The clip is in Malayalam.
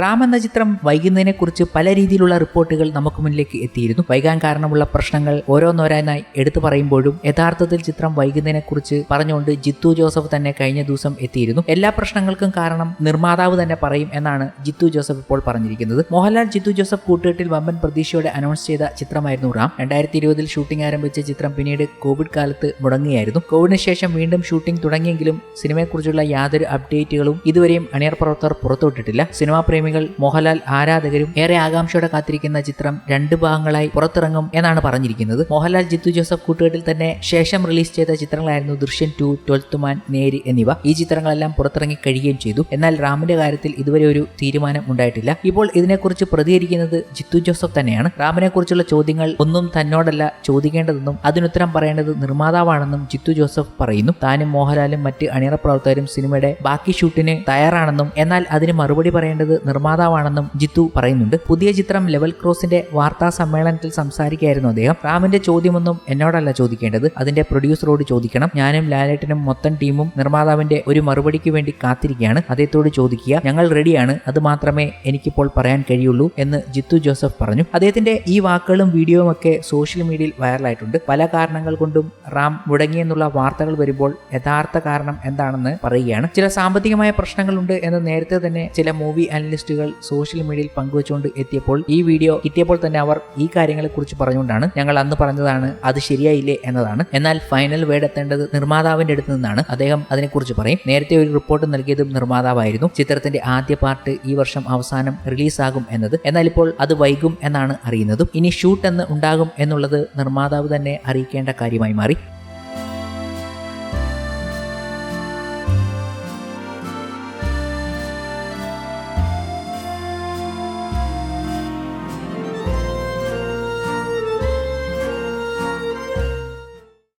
റാം എന്ന ചിത്രം വൈകുന്നതിനെ കുറിച്ച് പല രീതിയിലുള്ള റിപ്പോർട്ടുകൾ നമുക്ക് മുന്നിലേക്ക് എത്തിയിരുന്നു. വൈകാൻ കാരണമുള്ള പ്രശ്നങ്ങൾ ഓരോന്നോരാനായി എടുത്തു പറയുമ്പോഴും യഥാർത്ഥത്തിൽ ചിത്രം വൈകുന്നതിനെ കുറിച്ച് പറഞ്ഞുകൊണ്ട് ജിത്തു ജോസഫ് തന്നെ കഴിഞ്ഞ ദിവസം എത്തിയിരുന്നു. എല്ലാ പ്രശ്നങ്ങൾക്കും കാരണം നിർമ്മാതാവ് തന്നെ പറയും എന്നാണ് ജിത്തു ജോസഫ് ഇപ്പോൾ പറഞ്ഞിരിക്കുന്നത്. മോഹൻലാൽ ജിത്തു ജോസഫ് കൂട്ടുകെട്ടിൽ വമ്പൻ പ്രതീക്ഷയോടെ അനൗൺസ് ചെയ്ത ചിത്രമായിരുന്നു റാം. രണ്ടായിരത്തി ഇരുപതിൽ ഷൂട്ടിംഗ് ആരംഭിച്ച ചിത്രം പിന്നീട് കോവിഡ് കാലത്ത് മുടങ്ങുകയായിരുന്നു. കോവിഡിന് ശേഷം വീണ്ടും ഷൂട്ടിംഗ് തുടങ്ങിയെങ്കിലും സിനിമയെക്കുറിച്ചുള്ള യാതൊരു അപ്ഡേറ്റുകളും ഇതുവരെയും അണിയർ പ്രവർത്തകർ പുറത്തുവിട്ടിട്ടില്ല. സിനിമാ പ്രേമികൾ മോഹൻലാൽ ആരാധകരും ഏറെ ആകാംക്ഷയോടെ കാത്തിരിക്കുന്ന ചിത്രം രണ്ട് ഭാഗങ്ങളായി പുറത്തിറങ്ങും എന്നാണ് പറഞ്ഞിരിക്കുന്നത്. മോഹൻലാൽ ജിത്തു ജോസഫ് കൂട്ടുകെട്ടിൽ തന്നെ ശേഷം റിലീസ് ചെയ്ത ചിത്രങ്ങളായിരുന്നു ദൃശ്യം ടു ട്വൽത്ത് മാൻ നേര് എന്നിവ. ഈ ചിത്രങ്ങളെല്ലാം പുറത്തിറങ്ങി കഴിയുകയും ചെയ്തു. എന്നാൽ റാമിന്റെ കാര്യത്തിൽ ഇതുവരെ ഒരു തീരുമാനം ഉണ്ടായിട്ടില്ല. ഇപ്പോൾ ഇതിനെക്കുറിച്ച് പ്രതികരിക്കുന്നത് ജിത്തു ജോസഫ് തന്നെയാണ്. റാമിനെ കുറിച്ചുള്ള ചോദ്യങ്ങൾ ഒന്നും തന്നോടല്ല ചോദിക്കേണ്ടതെന്നും അതിനുത്തരം പറയേണ്ടത് നിർമ്മാതാവാണെന്നും ജിത്തു ജോസഫ് പറയുന്നു. താനും മോഹൻലാലും മറ്റ് അണിയറ പ്രവർത്തകരും സിനിമയുടെ ബാക്കി ഷൂട്ടിന് തയ്യാറാണെന്നും എന്നാൽ അതിന് മറുപടി പറയേണ്ടത് നിർമ്മാതാവാണെന്നും ജിത്തു പറയുന്നുണ്ട്. പുതിയ ചിത്രം ലെവൽ ക്രോസിന്റെ വാർത്താ സമ്മേളനത്തിൽ സംസാരിക്കുകയായിരുന്നു അദ്ദേഹം. റാമിന്റെ ചോദ്യമൊന്നും എന്നോടല്ല ചോദിക്കേണ്ടത്. അതിന്റെ പ്രൊഡ്യൂസറോട് ചോദിക്കണം. ഞാനും ലാലേട്ടനും മൊത്തം ടീമും നിർമ്മാതാവിന്റെ ഒരു മറുപടിക്ക് വേണ്ടി കാത്തിരിക്കുകയാണ്. അദ്ദേഹത്തോട് ചോദിക്കുക ഞങ്ങൾ റെഡിയാണ്. അത് മാത്രമേ എനിക്കിപ്പോൾ പറയാൻ കഴിയുള്ളൂ എന്ന് ജിത്തു ജോസഫ് പറഞ്ഞു. അദ്ദേഹത്തിന്റെ ഈ വാക്കുകളും വീഡിയോയും ഒക്കെ സോഷ്യൽ മീഡിയയിൽ വൈറലായിട്ടുണ്ട്. പല കാരണങ്ങൾ കൊണ്ടും റാം മുടങ്ങിയെന്നുള്ള വാർത്തകൾ വരുമ്പോൾ യഥാർത്ഥ കാരണം എന്താണെന്ന് പറയുകയാണ്. ചില സാമ്പത്തികമായ പ്രശ്നങ്ങളുണ്ട് എന്ന് നേരത്തെ തന്നെ ചില മൂവി അനലിസ്റ്റുകൾ സോഷ്യൽ മീഡിയയിൽ പങ്കുവച്ചുകൊണ്ട് എത്തിയപ്പോൾ ഈ വീഡിയോ കിട്ടിയപ്പോൾ തന്നെ അവർ ഈ കാര്യങ്ങളെക്കുറിച്ച് പറഞ്ഞുകൊണ്ടാണ് ഞങ്ങൾ അന്ന് പറഞ്ഞതാണ് അത് ശരിയായില്ലേ എന്നതാണ്. എന്നാൽ ഫൈനൽ വേർഡ് എത്തേണ്ടത് നിർമ്മാതാവിന്റെ അടുത്ത് നിന്നാണ്. അദ്ദേഹം അതിനെക്കുറിച്ച് പറയും. നേരത്തെ ഒരു റിപ്പോർട്ട് നൽകിയതും നിർമ്മാതാവായിരുന്നു. ചിത്രത്തിന്റെ ആദ്യ പാർട്ട് ഈ വർഷം അവസാനം റിലീസാകും എന്നത്. എന്നാൽ ഇപ്പോൾ അത് വൈകും എന്നാണ് അറിയുന്നതും. ഇനി ഷൂട്ട് എന്ന് ഉണ്ടാകും എന്നുള്ളത് നിർമ്മാതാവ് തന്നെ അറിയിക്കേണ്ട കാര്യമായി മാറി.